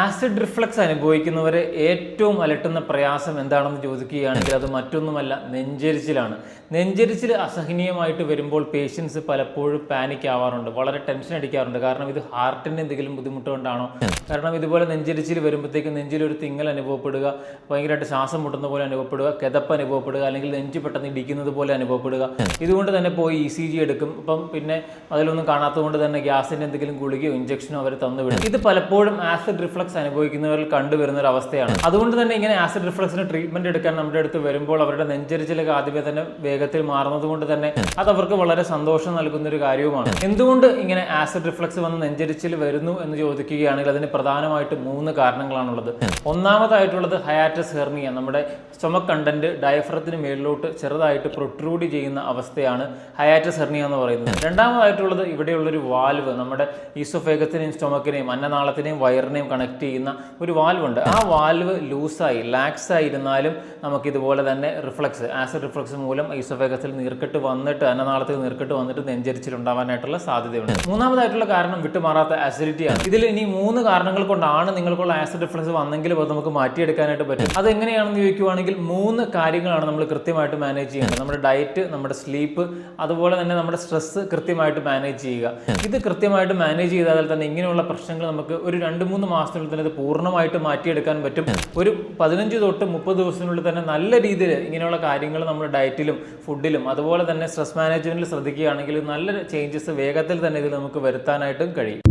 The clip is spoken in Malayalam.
ആസിഡ് റിഫ്ലക്സ് അനുഭവിക്കുന്നവരെ ഏറ്റവും അലട്ടുന്ന പ്രയാസം എന്താണെന്ന് ചോദിക്കുകയാണെങ്കിൽ അത് മറ്റൊന്നുമല്ല നെഞ്ചരിച്ചിലാണ്. നെഞ്ചരിച്ചിൽ അസഹനീയമായിട്ട് വരുമ്പോൾ പേഷ്യൻസ് പലപ്പോഴും പാനിക് ആവാറുണ്ട് വളരെ ടെൻഷൻ അടിക്കാറുണ്ട്. കാരണം ഇത് ഹാർട്ടിന്റെ എന്തെങ്കിലും ബുദ്ധിമുട്ട് കൊണ്ടാണോ? കാരണം ഇതുപോലെ നെഞ്ചരിച്ചിൽ വരുമ്പോഴത്തേക്കും നെഞ്ചിൽ ഒരു തിങ്ങൽ അനുഭവപ്പെടുക ഭയങ്കരമായിട്ട് ശ്വാസം മുട്ടുന്ന പോലെ അനുഭവപ്പെടുക കിതപ്പ് അനുഭവപ്പെടുക അല്ലെങ്കിൽ നെഞ്ച് പെട്ടെന്ന് ഇടിക്കുന്നത് പോലെ അനുഭവപ്പെടുക. ഇതുകൊണ്ട് തന്നെ പോയി ഇ സി ജി എടുക്കും. ഇപ്പം പിന്നെ അതിലൊന്നും കാണാത്തതുകൊണ്ട് തന്നെ ഗ്യാസിന്റെ എന്തെങ്കിലും ഗുളികയോ ഇഞ്ചക്ഷനോ അവർ തന്നുവിടും. ഇത് പലപ്പോഴും ആസിഡ് റിഫ്ലക്സ് അനുഭവിക്കുന്നവരിൽ കണ്ടുവരുന്ന ഒരു അവസ്ഥയാണ് അതുകൊണ്ട് തന്നെ ഇങ്ങനെ ആസിഡ് റിഫ്ലക്സിന് ട്രീറ്റ്മെന്റ് എടുക്കാൻ നമ്മുടെ അടുത്ത് വരുമ്പോൾ അവരുടെ നെഞ്ചരിച്ചിലൊക്കെ ആദ്യമേ തന്നെ വേഗത്തിൽ മാറുന്നത് കൊണ്ട് തന്നെ അത് അവർക്ക് വളരെ സന്തോഷം നൽകുന്ന ഒരു കാര്യവുമാണ്. എന്തുകൊണ്ട് ഇങ്ങനെ ആസിഡ് റിഫ്ലക്സ് വന്ന് നെഞ്ചരിച്ചിൽ വരുന്നു എന്ന് ചോദിക്കുകയാണെങ്കിൽ അതിന് പ്രധാനമായിട്ട് മൂന്ന് കാരണങ്ങളാണുള്ളത്. ഒന്നാമതായിട്ടുള്ളത് ഹയാറ്റസ് ഹെർണിയ നമ്മുടെ സ്റ്റൊമക് കണ്ടന്റ് ഡയഫ്രത്തിന് മേളിലോട്ട് ചെറുതായിട്ട് പ്രൊട്രൂഡ് ചെയ്യുന്ന അവസ്ഥയാണ് ഹയാറ്റസ് ഹെർണിയ എന്ന് പറയുന്നത്. രണ്ടാമതായിട്ടുള്ളത് ഇവിടെയുള്ളൊരു വാൽവ് നമ്മുടെ ഈസോഫേഗത്തിനെയും സ്റ്റൊമക്കിനെയും അന്നനാളത്തിനെയും വയറിനെയും കണക്ട് ചെയ്യുന്ന ഒരു വാൽവ് ഉണ്ട് ആ വാൽവ് ലൂസായി ലാക്സ് ആയിരുന്നാലും നമുക്ക് ഇതുപോലെ തന്നെ റിഫ്ലക്സ് ആസിഡ് റിഫ്ലക്സ് മൂലം ഐസോഫേഗസിൽ നീർക്കെട്ട് വന്നിട്ട് അന്നനാളത്തിൽ നീർക്കെട്ട് വന്നിട്ട് നെഞ്ചരിച്ചിലുണ്ടാവാനായിട്ടുള്ള സാധ്യതയുണ്ട്. മൂന്നാമതായിട്ടുള്ള കാരണം വിട്ടുമാറാത്ത ആസിഡിറ്റിയാണ് ഇതിൽ ഇനി മൂന്ന് കാരണങ്ങൾ കൊണ്ടാണ് നിങ്ങൾക്കുള്ള ആസിഡ് റിഫ്ലക്സ് വന്നെങ്കിലും അത് നമുക്ക് മാറ്റിയെടുക്കാനായിട്ട് പറ്റും. അത് എങ്ങനെയാണെന്ന് ചോദിക്കുവാണെങ്കിൽ മൂന്ന് കാര്യങ്ങളാണ് നമ്മൾ കൃത്യമായിട്ട് മാനേജ് ചെയ്യേണ്ടത്. നമ്മുടെ ഡയറ്റ് നമ്മുടെ സ്ലീപ്പ് അതുപോലെ തന്നെ നമ്മുടെ സ്ട്രെസ് കൃത്യമായിട്ട് മാനേജ് ചെയ്യുക. ഇത് കൃത്യമായിട്ട് മാനേജ് ചെയ്താൽ തന്നെ ഇങ്ങനെയുള്ള പ്രശ്നങ്ങൾ നമുക്ക് ഒരു രണ്ട് മൂന്ന് മാസത്തിനുള്ളിൽ തന്നെ ഇത് പൂർണമായിട്ട് മാറ്റിയെടുക്കാൻ പറ്റും. ഒരു പതിനഞ്ച് തൊട്ട് മുപ്പത് ദിവസത്തിനുള്ളിൽ തന്നെ നല്ല രീതിയിൽ ഇങ്ങനെയുള്ള കാര്യങ്ങൾ നമ്മുടെ ഡയറ്റിലും ഫുഡിലും അതുപോലെ തന്നെ സ്ട്രെസ് മാനേജ്മെന്റിൽ ശ്രദ്ധിക്കുകയാണെങ്കിൽ നല്ല ചേഞ്ചസ് വേഗത്തിൽ തന്നെ ഇതിൽ നമുക്ക് വരുത്താനായിട്ടും കഴിയും.